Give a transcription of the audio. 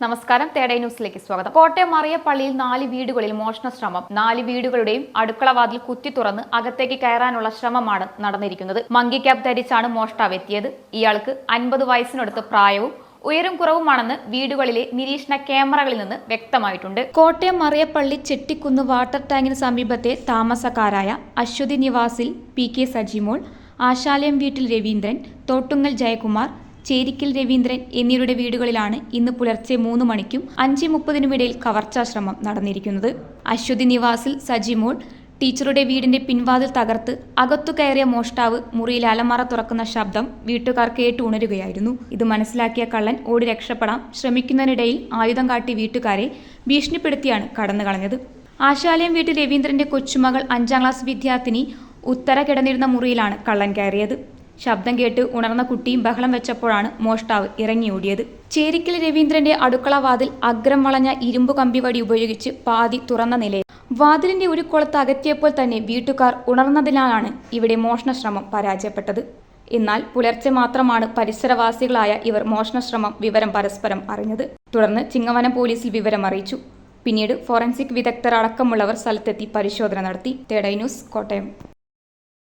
നമസ്കാരം. തേടൈ ന്യൂസിലേക്ക് സ്വാഗതം. കോട്ടയം മറിയപ്പള്ളിയിൽ നാല് വീടുകളിൽ മോഷണ ശ്രമം. നാല് വീടുകളുടെയും അടുക്കളവാതിൽ കുത്തി തുറന്ന് അകത്തേക്ക് കയറാനുള്ള ശ്രമമാണ് നടന്നിരിക്കുന്നത്. മങ്കി ക്യാപ് ധരിച്ചാണ് മോഷ്ടാവ് എത്തിയത്. ഇയാൾക്ക് അൻപത് വയസ്സിനടുത്ത് പ്രായവും ഉയരം കുറവുമാണെന്ന് വീടുകളിലെ നിരീക്ഷണ ക്യാമറകളിൽ നിന്ന് വ്യക്തമായിട്ടുണ്ട്. കോട്ടയം മറിയപ്പള്ളി ചെട്ടിക്കുന്ന് വാട്ടർ ടാങ്കിന് സമീപത്തെ താമസക്കാരായ അശ്വതി നിവാസിൽ പി കെ സജിമോൾ ആശാലയം വീട്ടിൽ രവീന്ദ്രൻ തോട്ടുങ്ങൽ ജയകുമാർ ചേരിക്കൽ രവീന്ദ്രൻ എന്നിവരുടെ വീടുകളിലാണ് ഇന്ന് പുലർച്ചെ മൂന്ന് മണിക്കും അഞ്ച് മുപ്പതിനുമിടയിൽ കവർച്ചാശ്രമം നടന്നിരിക്കുന്നത്. അശ്വതി നിവാസിൽ സജിമോൾ ടീച്ചറുടെ വീടിന്റെ പിൻവാതിൽ തകർത്ത് അകത്തു കയറിയ മോഷ്ടാവ് മുറിയിൽ അലമറ തുറക്കുന്ന ശബ്ദം വീട്ടുകാർ കേട്ട് ഉണരുകയായിരുന്നു. ഇത് മനസ്സിലാക്കിയ കള്ളൻ ഓടി രക്ഷപ്പെടാം ശ്രമിക്കുന്നതിനിടയിൽ ആയുധം കാട്ടി വീട്ടുകാരെ ഭീഷണിപ്പെടുത്തിയാണ് കടന്നു കളഞ്ഞത്. ആശാലയം വീട്ടിൽ രവീന്ദ്രന്റെ കൊച്ചുമകൾ അഞ്ചാം ക്ലാസ് വിദ്യാർത്ഥിനി ഉത്തര കിടന്നിരുന്ന മുറിയിലാണ് കള്ളൻ കയറിയത്. ശബ്ദം കേട്ട് ഉണർന്ന കുട്ടിയും ബഹളം വെച്ചപ്പോഴാണ് മോഷ്ടാവ് ഇറങ്ങിയോടിയത്. ചേരിക്കൽ രവീന്ദ്രന്റെ അടുക്കള വാതിൽ അഗ്രം വളഞ്ഞ ഇരുമ്പ് കമ്പി വടി ഉപയോഗിച്ച് പാതി തുറന്ന നിലയിൽ. വാതിലിന്റെ ഒരു കുളത്ത് അകറ്റിയപ്പോൾ തന്നെ വീട്ടുകാർ ഉണർന്നതിനാലാണ് ഇവിടെ മോഷണ ശ്രമം പരാജയപ്പെട്ടത്. എന്നാൽ പുലർച്ചെ മാത്രമാണ് പരിസരവാസികളായ ഇവർ മോഷണശ്രമം വിവരം പരസ്പരം അറിഞ്ഞത്. തുടർന്ന് ചിങ്ങവനം പോലീസിൽ വിവരം അറിയിച്ചു. പിന്നീട് ഫോറൻസിക് വിദഗ്ധർ അടക്കമുള്ളവർ സ്ഥലത്തെത്തി പരിശോധന നടത്തി. തേടൈ ന്യൂസ് കോട്ടയം.